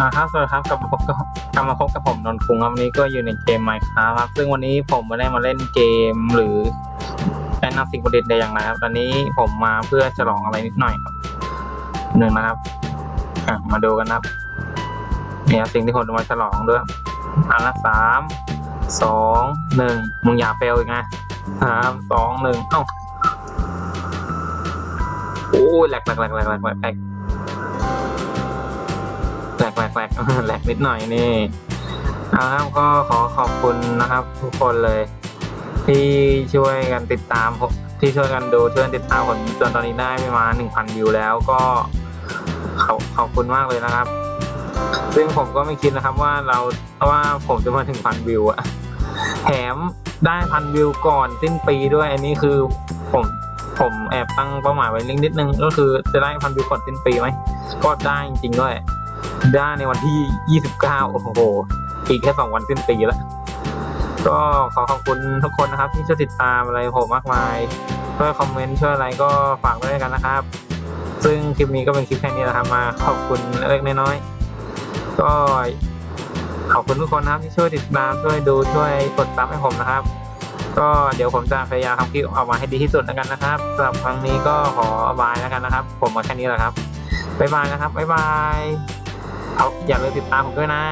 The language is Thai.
อ่าครับสวัสดีครับกลับมาพบกับกลับมาพบกับผมนนท์คุงครับวันนี้ก็อยู่ในเกม Minecraft ครับซึ่งวันนี้ผมไม่ได้มาเล่นเกมหรือแนะนำสิ่งประดิษฐ์ใดอย่างไรครับตอนนี้ผมมาเพื่อฉลองอะไรนิดหน่อยครับหนึ่งนะครับอะมาดูกันนะครับเนี่ยสิ่งที่ผมจะมาฉลองด้วยอันละสามสองหนึ่งมึงอย่าเฟลอีกนะสามสองหนึ่งเอ้าโอ้ยแหลกแหลกแหลกแหลกแหลก แหลกแหลกแหลกนิดหน่อยนี่เอาละครับก็ขอขอบคุณนะครับ ทุกคนเลย ที่ช่วยกันติดตามที่ช่วยกันดูช่วยติดตามผมจนตอนนี้ได้ประมาณหนึ่งพันวิวแล้วก็ขอบขอบคุณมากเลยนะครับ ซึ่งผมก็ไม่คิดนะครับว่าเราว่าผมจะมาถึงพันวิวอะแถมได้พันวิวก่อนสิ้นปีด้วยอันนี้คือผมผมแอบตั้งเป้าหมายไว้เล็กนิดนึง ก็คือจะได้พันวิวก่อนสิ้นปีไหมก็ได้จริงๆด้วย ได้ในวันที่ 29 โอ้โหอีกแค่ 2 วันสิ้นปีแล้ว ก็ขอขอบคุณทุกคนนะครับ ที่ช่วยติดตามอะไรผมมากมายช่วยคอมเมนต์ช่วยอะไรก็ฝากไว้ด้วยกันนะครับ ซึ่งคลิปนี้ก็เป็นคลิปแค่นี้นะครับมาขอบคุณเล็กน้อยๆก็ขอบคุณทุกคนนะครับที่ช่วยติดตามช่วยดูช่วยกดซับให้ผมนะครับ ก็เดี๋ยวผมจะพยายามทำคลิปออกมาให้ดีที่สุดแล้วกันนะครับสำหรับครั้งนี้ก็ขอบายแล้วกันนะครับ ผมมาแค่นี้แหละครับบ๊ายบายนะครับบ๊ายบาย อย่าลืมติดตามผมด้วยนะ